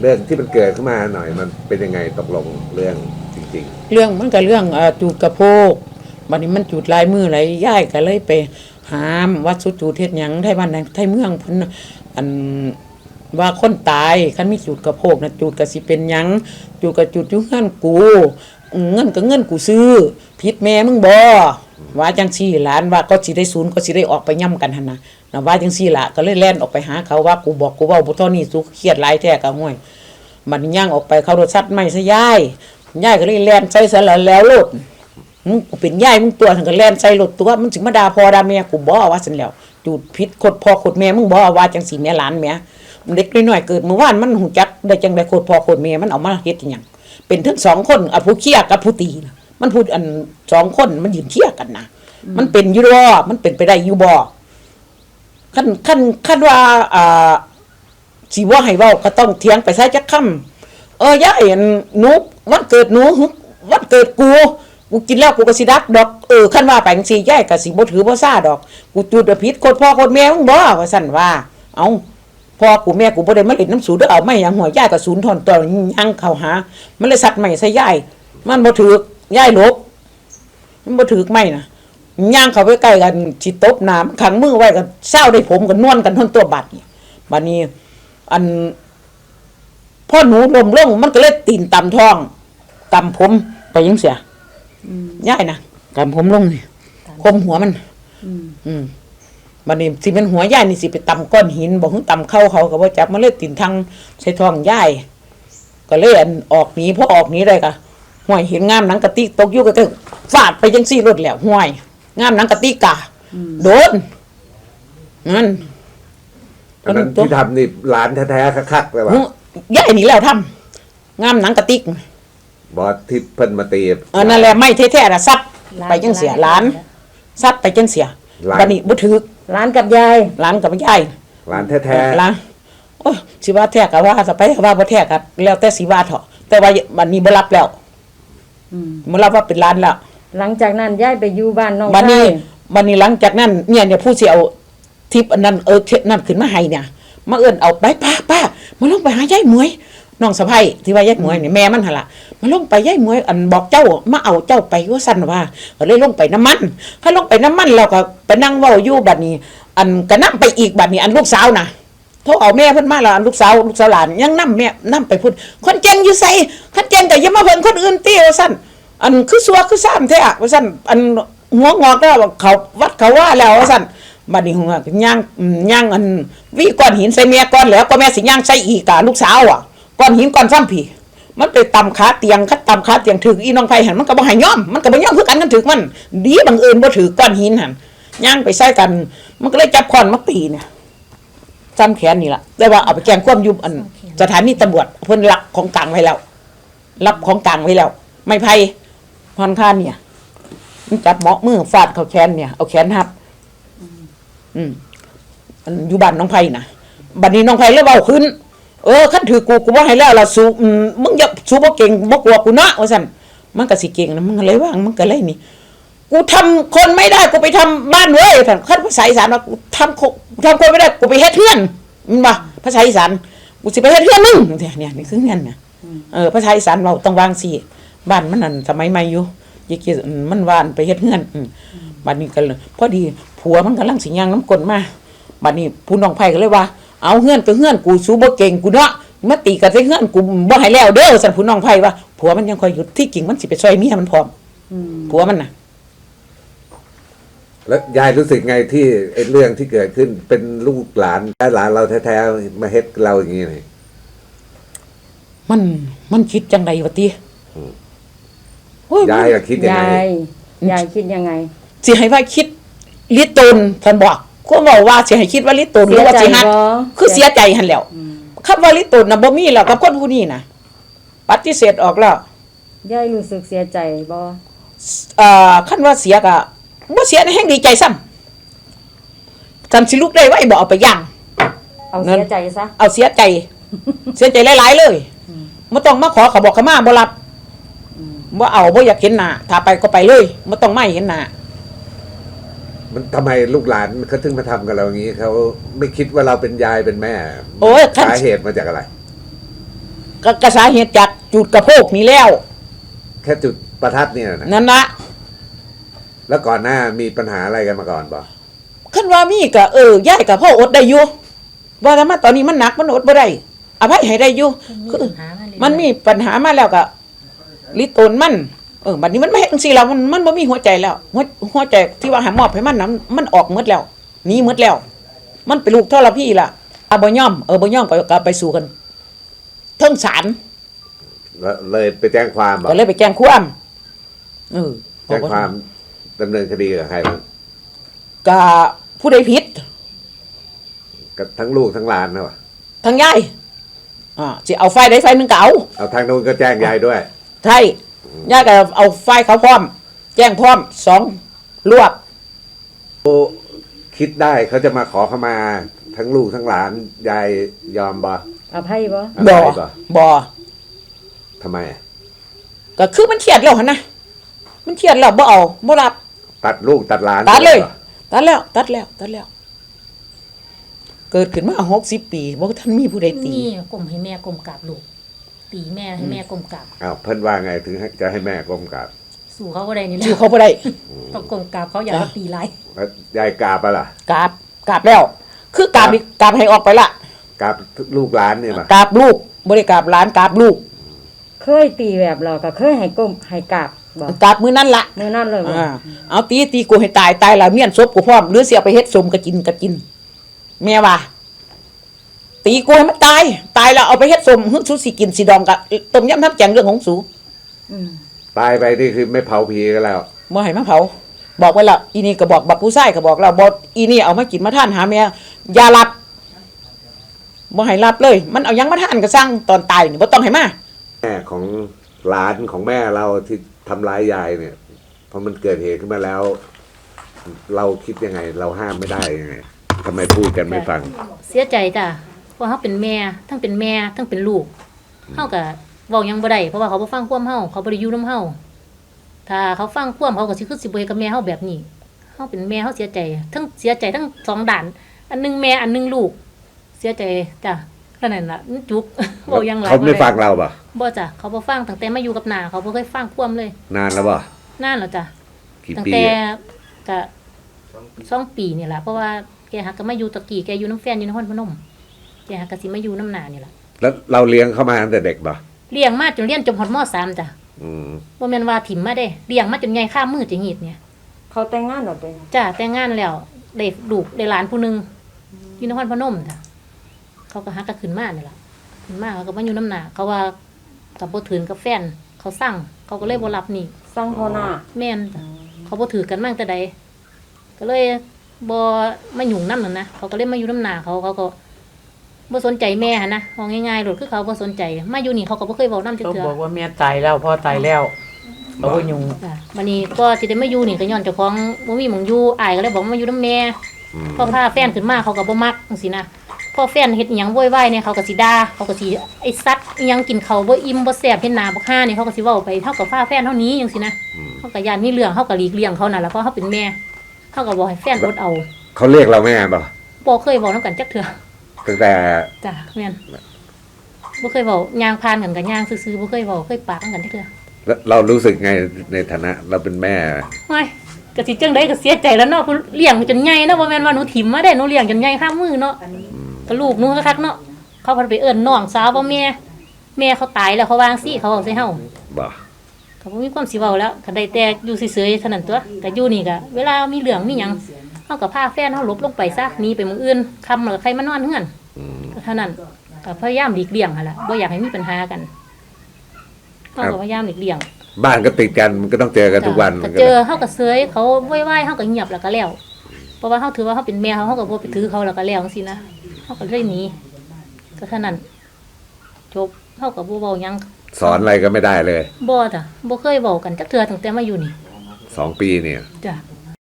เรื่องที่มันเกิดขึ้นมาหน่อยมันเป็นยังไงตกลงเรื่องจริง เรื่องมันก็เรื่องเอ่อจูดกระโพกบัดนี้มันจูดลายมือไหลย่ายก็เลยไปหามวัดสุจูเทศหยังไทยบ้านไหนไทยเมืองเพิ่นอันว่าคนตายคันมีจูดกระโพกนะจูดก็สิเป็นหยังจูดก็จูดอยู่เฮือนกูเงินก็เงินกูซื้อผิดแม่มึงบ่ ว่าจังซี่หลานว่าก็สิได้ศูนย์ก็สิได้ออกไปย่ำกันหั่นน่ะนะว่าจังซี่ล่ะก็เลยแล่นออกไปหาเขาว่ากูบอกกูเว้าบ่เท่านี้สุเครียดหลายแท้ก็ห่วยมันย่างออกไปเขารถซัดไม่ซะยายยายก็เลยแล่นใส่ซะแล้วแล้วรถมึงกูเป็นยายมึงตัวถึงก็แล่นใส่รถตัวมึงสิมาด่าพ่อด่าแม่กูบ่ว่าซั่นแล้วจูดพิษคดพ่อคดแม่มึงบ่ว่าจังสิแม่หลานแม่มันเด็กน้อยๆเกิดเมื่อวานมันหูจักได้จังได๋คดพ่อคดแม่มันเอามาเฮ็ดหยังเป็นทั้งสองคนอะผู้เคียกับผู้ตีนะ มันพูดอันสองคนมันยืนเคียกันนะมันเป็นอยู่บ่มันเป็นไปได้อยู่บ่คันคันคันว่าอ่าสิว่าให้เว้าก็ต้องเถียงไปซะจักคำเออย่าเห็นหนูวันเกิดหนูหึวันเกิดกูกูกินแล้วกูก็สิดักดอกเออคันว่าไปจังซี่ยายก็สิบ่ถือบ่ซ่าดอก กูจุดบ่ผิดโคตรพ่อโคตรแม่มึงบ่ว่าซั่นว่า เอ้าพ่อกูแม่กูบ่ได้มาเล่นน้ำสูเด้อเอาไม่หยังหัวยายก็ศูนย์ทอนตัวยังเข้าหา มันเลยสัตว์ใหม่ใส่ยายมันบ่ถือก ยายหลบมันบ่ถือไม่นะย่างเข้าไปใกล้กันสิตบน้ำขังมือไว้ก็เศร้าได้ผมกันนวลกันทนตัวบัดนี่บัดนี้ อันพ่อหนูลมลงมันก็เลยตีนตำท้องตำผมไปยังเสียย่ายนะตำผมลงนี่คมหัวมัน อืมบัดนี้สิเป็นหัวย่ายนี่สิไปตำก้อนหินบอกให้ตำเข้าเขาก็บ่จับมันเลยตีนทางใส่ท้องย่ายก็เลยอันออกหนีพอออกหนีได้ก็ ห่วยเห็นงามหนังกะติกตกอยู่ก็ตึกฟาดไปจังซี่รถแล้วห่วย งามหนังกะติกกะโดนนั่นๆอันนั้นที่ทำนี่หลานแท้ๆคักๆเลยว่ะหูย่ายนี่แล้วทำงามหนังกะติกบอสที่เพิ่นมาตีเออนั่นแหละไม่แท้ๆน่ะซัดไปจังเสียหลานซัดไปจังเสียบัดนี้บ่ถือร้านกับยายหลานกับยายหลานแท้หลานโอ้ยสิว่าแท้ก็ว่าสไปว่าบ่แท้ก็แล้วแต่สิว่าเถาะแต่ว่าบัดนี้บ่รับแล้วอื มบ่รับว่าเป็นหลานแล้วหลังจากนั้นยายไปอยู่บ้านน้องบัดนี้ชายบัดนี้หลังจากนั้นเนี่ยเนี่ยผู้สิเอาทิปอันนั้นเออเทปนั่นขึ้นมาให้เนี่ยมาเอิ้นเอาไปป้าป้ามาลงไปหายายหมวยน้องสะใภ้ที่ว่ายายหมวยนี่แม่มันหั่นล่ะมาลงไปยายหมวยอันบอกเจ้ามาเอาเจ้าไปว่าซั่นว่าก็เลยลงไปน้ำมันถ้าลงไปน้ำมันแล้วก็ไปนั่งเว้าอยู่บัดนี้ อันก็นํไปอีกบัดนี้อันลูกสาวน่ะ โทรเอาแม่เพิ่นมาแล้วอันลูกสาวลูกสาวหลานยังนํแม่นํไปพูดคนเจงอยู่ไสคนเจงก็อย่ามาเพิ่นคนอื่นเติว่าซั่นอันคือซัวคือซ้ำแท้ว่าซั่นอันหัวงอกแล้วเขาวัดเขาว่าแล้วว่าซั่นบัดนี้หัวย่างย่างอันวิก้อนหินใส่แม่ก้อนแล้วก็แม่สิย่างใส่อีกกะลูกสาวอะก้อนหินก้อนซ้ำผีมันไปตำขาเตียงคัดตำขาเตียงถึกอีน้องไผหันมันก็บ่ให้ยอมมันก็บ่ย่อมคือกันกันถึกมัน ดีบังเอิญบ่ถือก้อนหินหันย่างไปใส่กัน มันก็เลยจับคอนมาตีเนี่ย ซ้ำแขนนี่ล่ะแต่ว่าเอาไปแกล้งความอยุบอัน สถานีตำรวจเพิ่นรับของกลางไว้แล้ว รับของกลางไว้แล้ว ไม่ไพ่พรค่าเนี่ยมันจับเหมาะมือฟาดเขาแขนเนี่ย เอาแขนหับ อืมอันอยู่บ้านน้องไผ่นะบัดนี้น้องไผ่เลยเบาขึ้น เออขั้นถือกูกูว่าให้แล้วล่ะสู้อืมมึงอย่าสู้บ่เก่งบ่กลัวกูนะว่าซั่นมันก็สิเก่งนะมึงก็เลยว่างมึงก็เลยนี่ กูทำคนไม่ได้กูไปทำบ้านเว้ยท่านขั้นภาษาอีสานว่ากูทำคนทำคนไม่ได้กูไปเฮ็ดเฮือนมันว่าภาษาอีสานกูสิไปเฮ็ดเฮือนมึงเนี่ยเนี่ยนี่คือเฮือนเนี่ยเออภาษาอีสานเราต้องวางสิบ้านมันนั่นสมัยใหม่อยู่ยี่กี่อืมมันวานไปเฮ็ดเฮือนอืมบัดนี้ก็เลยพอดีผัวมันกำลังสิย่างน้ำกลนมาบัดนี้ผู้น้องไผ่ก็เลยว่า เอาเฮือนก็เฮือนกูสู้บ่เก่งกูเนาะมาตีกันใส่เฮือนกูบ่ให้แล้วเด้อสั่นผู้น้องไผ่ว่าผัวมันยังคอยหยุดที่จริงมันสิไปช่วยเมียมันพร้อมผัวมันน่ะๆ แล้วยายรู้สึกไงที่ไอ้เรื่องที่เกิดขึ้นเป็นลูกหลานหลานเราแท้ๆมาเฮ็ดเราอย่างนี้นี่มันมันคิดจังไดวะติโอ้ยยายอะคิดยังยาไงยยายคิดยังไงสิให้ว่าคิดลิตนท่านบอกก็บอกว่าสิให้คิดว่าลิตนหรือว่าสิฮักเสียใจบ่คือเสียใจหันแหล้วคำว่าลิตนน่ะบ่มีแล้วกับคนผู้นี้น่ะปฏิเสธออกแล้วยายรู้สึกเสียใจบ่เอ่อคันว่าเสียก็ บ่เสียนะแฮงดีใจซ้ำกันสิลุกได้ไว้บ่เอาไปย่างเอานั่นเสียใจซะเอาเสียใจ เสียใจหลายๆเลยบ่ต้องมาขอเขาบอกเขามาบ่รับบ่เอาบ่อยากเห็นหน้าถ้าไปก็ไปเลยบ่ต้องมาให้เห็นหน้ามันทำไมลูกหลานเขาถึงมาทำกับเราอย่างนี้เขาไม่คิดว่าเราเป็นยายเป็นแม่โอ้ยคันสาเหตุมาจากอะไรก็กระสาเหตุจากจุดกระโพกนี่แล้ว แค่จุดประทัดเนี่ยนะนั่นละ แล้วก่อนหน้ามีปัญหาอะไรกันมาก่อนบ่คันว่ามีก็เออย่ายกับพ่ออดได้อยู่ว่าแต่มาตอนนี้มันหนักมันอดบ่ได้อภัยให้ได้อยู่คือมันมีปัญหามาแล้วก็ลิตนมันเออบัดนี้มันไม่เฮ็ดจังซี่แล้วมันมันบ่มีหัวใจแล้ว หัวหัวใจที่ว่าหามอบให้มันนั้นมันออกหมดแล้วหนีหมดแล้ว มันเป็นลูกทรพี่ล่ะอะบ่ยอมเออบ่ยอมก็ก็ไปสู้กันเทิงศาลแล้วเลยไปแจ้งความบ่ก็เลยไปแจ้งความเออแจ้งความ ดำเนินคดีกับใครบ้างก็ผู้ใดผิดกับทั้งลูกทั้งหลานนะวะทางยายอ่าสิเอาไฟใดไฟหนึงก็เอาเอาทางนู้นก็แจ้งยายด้วย ใช่ยายก็เอาไฟเขาพร้อม แจ้งพร้อมสองรวบคิดได้เขาจะมาขอเข้ามาทั้งลูกทั้งหลานยายยอมบ่อภัยบ่อบ่ภัยบ่ บ่ทำไมอะก็คือมันเครียดแล้วหั่นนะมันเครียดแล้วบ่เอาบ่รับ ตัดลูกตัดหลานตัดเลยหรอตัดแล้ว ตัดแล้ว ตัดแล้ว เกิดขึ้นมาหกสิบปีบ่ทันมีผู้ใดตีนี่กลมให้แม่กลมกราบลูก ตีแม่ให้แม่กลมกราบอ้าวเพิ่นว่าไงถึงให้จะให้แม่ก้มกราบสู่เขาก็ได้นี่แหชื่อละเขาบ่ได้ต้องกลมกราบเขาอย่ามาตีไรแล้วยายกราบปะล่ะกราบกราบแล้ว คือกราบนี่กราบให้ออกไปละกราบลูกหลานเนี่ยมากราบลูกบ่ได้กราบหลานกราบลูก เคยตีแบบเราก็เคยให้ก้มให้กราบบ่ กราบมื้อนั้นละมื้อนั้นเลยบ่อ่าเอาตีตีกูให้ตายตายแล้วเมียนศพกูพร้อมหรือเสียไปเฮ็ดสมก็กินก็กินแม่ว่าตีกูให้มันตาย ตายแล้วเอาไปเฮ็ดสมฮึสุสิกินสิดองกับต้มยำน้ำแกงเรื่องของสูอืมตายไปนี่คือไม่เผาผีกันแล้วบ่ให้มาเผาบอกไว้และอีนี่ก็บอกบักผู้ชายก็บอกแล้วบอกอีนี่เอามากินมาทานหาแม่อย่ารับบ่ให้รับเลย มันเอาหยังมาทานก็สร้างตอนตายนี่บ่ต้องให้มาแม่ของหลานของแม่เราที่ ทำร้ายยายเนี่ยพอมันเกิดเหตุขึ้นมาแล้ว เราคิดยังไง เราห้ามไม่ได้ยังไงทำไมพูดกันไม่ฟัง เสียใจจ้ะเพราะเขาเป็นแม่ ทั้งเป็นแม่ ทั้งเป็นลูกเฮาก็เว้าหยังบ่ได้เพราะว่าเขาบ่ฟังความเฮาเขาบ่ได้อยู่นํเฮาถ้าเขาฟังความเขาก็สิคือสิบ่เฮ็ดกับแม่เฮาแบบนี้เฮาเป็นแม่เฮาเสียใจ ทั้งเสียใจทั้งสองด้าน อันหนึงแม่อันหนึงลูก เสียใจจ้ะ ขนาดนั้นล่ะมันจุกเว้าหยังหลายเขาไม่บ่ด้ฟังเราป่ะบ่จ้ะเขาบ่ฟังตั้งแต่มาอยู่กับหน้าเขาบ่เคยฟังความเลย นานแล้วป่ะนานแล้วจ้ะกี่ตั้งปีแต่อะก็สองปีนี่แหละเพราะว่าแกหักก็มาอยู่ตะกี้แกอยู่น้ำแฟนอยู่นครพนมแกหักก็สิมาอยู่น้ำหนานี่แหละแล้วเราเลี้ยงเข้ามาตั้งแต่เด็กป่ะเลี้ยงมาจนเรียนจบฮอดมสามจ้ะอืมบ่แม่นว่าถิ่มมาเด้เลี้ยงมาจนใหญ่ข้ามมือจะหีดเนี่ยเขาแต่งงานแล้วเป็นจ้ะแต่งงานแล้วได้ลูกได้หลานผู้หนึงอยู่นครพนมจ้ะ เขาก็หักก็ขึ้นมานี่แหละขึ้นมาเขาก็มาอยู่น้ำหนาเขาว่ากับบ่ถืนกับแฟน เขาสั่งเขาก็เลยบ่รับนี่สร้างพ่อหน้าแม่นจ้ะเขาบ่ถือกันมาตั้งแต่ใดก็เลยบ่มาหยุ่งน้ำนั่นนะเขาก็เลยมาอยู่น้ำหนาเขาเขาก็บ่สนใจแม่หันนะเอาง่ายๆโลดคือเขาบ่สนใจ มาอยู่นี่เขาก็บ่เคยเว้านำจักเขาเทื่อบอกว่าแม่ตายแล้วพ่อตายแล้วเอาบ่ยุ่งจ้ะบัดนี้ก็สิได้มาอยู่นี่ก็ย้อนเจ้าของบ่มีหม่องอยู่อ้ายก็เลยบอกว่ามาอยู่นํแม่ อืม พอพาแฟนขึ้นมาเขาก็บ่มักจังซี่นะ พอแฟนเฮ็ดอิหยังโวยวายเนี่ยเขาก็สิด่าเขาก็สิไอ้สัตว์อิหยังกินเขาวบ่อิ่มบ่แซ่บเห็นหน้าบ่ค่านี่เขาก็สิเว้าไปเท่ากับฟ้าแฟนเท่านี้จังซี่นะอืม เขาก็ย่านมีเรื่องเขาก็หลีกเลี่ยงเขานั่นแหละเพราะเขาเป็นแม่เขาก็บอกให้แฟนอดเอาเขาเรียกเราแม่ป่ะบ่เคยบอกน้ำกันจักเถื่อ ตั้งแต่ จ้ะแม่นบ่เคยบอกยางพานกันกับยางซื่อๆบ่เคยบอกเคยปากกันจักเถื่อแล้วเรารู้สึกไงในฐานะ เราเป็นแม่ไม่ก็สิจังไดก็เสียใจแล้วเนาะผู้เลี้ยงจนใหญ่เนาะบ่แม่นว่าหนูถิ่มมาได้หนูเลี้ยงจนใหญ่ข้ามมือเนาะ ก็ลูกหนูคักๆเนาะเขาพาไปเอิ้นน้องสาวบ่แม่แม่เขาตายแล้วเขาวางซี่เขาเอาใส่เฮาบ่ เขาบ่มีความสิเว้าแล้วก็ได้แต่อยู่เฉยๆเท่านั้นตัวก็อยู่นี่ก็เวลามีเรื่องมีหยังเฮาก็พาแฟนเฮาหลบลงไปซะหนีไปหมื้ออื่นค่ำแล้วก็ใครมานอนเฮือนอืม ก็เท่านั้นก็พยายามหลีกเลี่ยงหั่นล่ะบ่อยากให้มีปัญหากันเฮาก็พยายามหลีกเลี่ยง บ้านก็ติดกันมันก็ต้องเจอกันทุกวันก็มันก็เจอเฮาก็เสยเขาไหว้ๆเฮาก็เงียบแล้วก็แล้วเพราะว่าเฮาถือว่าเฮาเป็นแม่เขาเฮาก็บ่ไปถือเขาแล้วก็แล้วจังซี่นะ เฮาก็เลยหนีก็เท่านั้นจบเฮาก็บ่เว้าหยังสอนอะไรก็ไม่ได้เลยบ่จ้ะบ่เคยเว้ากันจักเทื่อตั้งแต่มาอยู่นี่สองปีเนี่ยจ้ะ